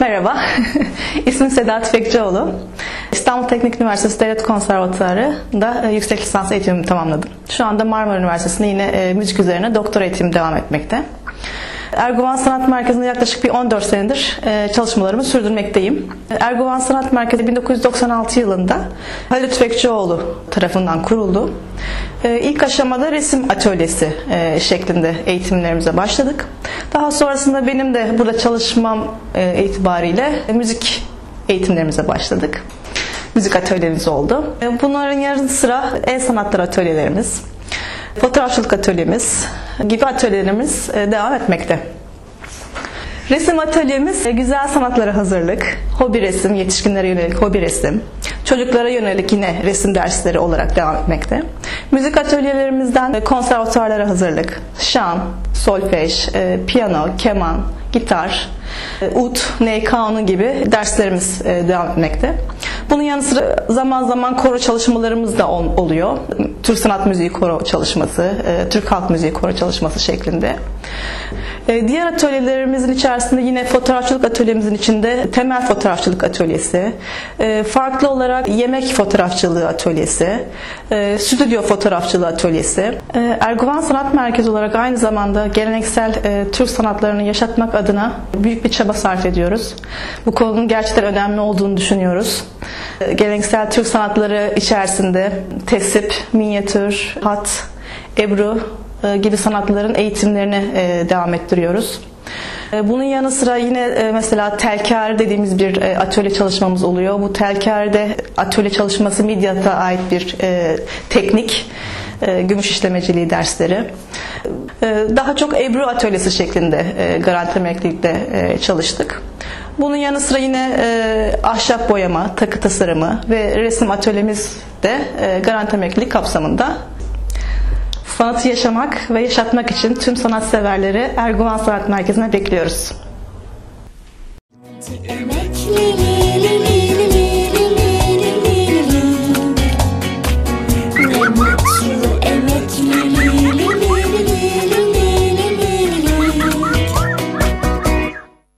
Merhaba, ismim Seda Tüfekçioğlu. İstanbul Teknik Üniversitesi Devlet Konservatuarı'nda e, yüksek lisans eğitimimi tamamladım. Şu anda Marmara Üniversitesi'nde yine e, müzik üzerine doktora eğitimim devam etmekte. Erguvan Sanat Merkezi'nde yaklaşık bir 14 senedir e, çalışmalarımı sürdürmekteyim. Erguvan Sanat Merkezi 1996 yılında Halil Tüfekçioğlu tarafından kuruldu. E, İlk aşamada resim atölyesi e, şeklinde eğitimlerimize başladık. Daha sonrasında benim de burada çalışmam itibariyle müzik eğitimlerimize başladık. Müzik atölyemiz oldu. Bunların yanı sıra el sanatları atölyelerimiz, fotoğrafçılık atölyemiz gibi atölyelerimiz e, devam etmekte. Resim atölyemiz e, güzel sanatlara hazırlık, hobi resim, yetişkinlere yönelik hobi resim, çocuklara yönelik yine resim dersleri olarak devam etmekte. Müzik atölyelerimizden e, konservatuarlara hazırlık, şan, solfej, piyano, keman, gitar, ut, ney, kanun gibi derslerimiz devam etmekte. Bunun yanı sıra zaman zaman koro çalışmalarımız da ol- oluyor. Türk Sanat Müziği koro çalışması, e, Türk Halk Müziği koro çalışması şeklinde. E, Diğer atölyelerimizin içerisinde yine fotoğrafçılık atölyemizin içinde temel fotoğrafçılık atölyesi, e, farklı olarak yemek fotoğrafçılığı atölyesi, stüdyo fotoğrafçılığı atölyesi. Erguvan Sanat Merkezi olarak aynı zamanda geleneksel Türk sanatlarını yaşatmak adına büyük bir çaba sarf ediyoruz. Bu konunun gerçekten önemli olduğunu düşünüyoruz. Geleneksel Türk sanatları içerisinde tesip, minyatür, hat, ebru e, gibi sanatların eğitimlerini e, devam ettiriyoruz. E, Bunun yanı sıra yine mesela telkar dediğimiz bir atölye çalışmamız oluyor. Bu telkerde atölye çalışması Midyat'a ait bir teknik gümüş işlemeciliği dersleri. Daha çok Ebru atölyesi şeklinde garanti emeklilikte çalıştık. Bunun yanı sıra yine e, ahşap boyama, takı tasarımı ve resim atölyemiz de e, garanti emeklilik kapsamında Sanatı yaşamak ve yaşatmak için tüm sanatseverleri Erguvan Sanat Merkezi'ne bekliyoruz. Emekleri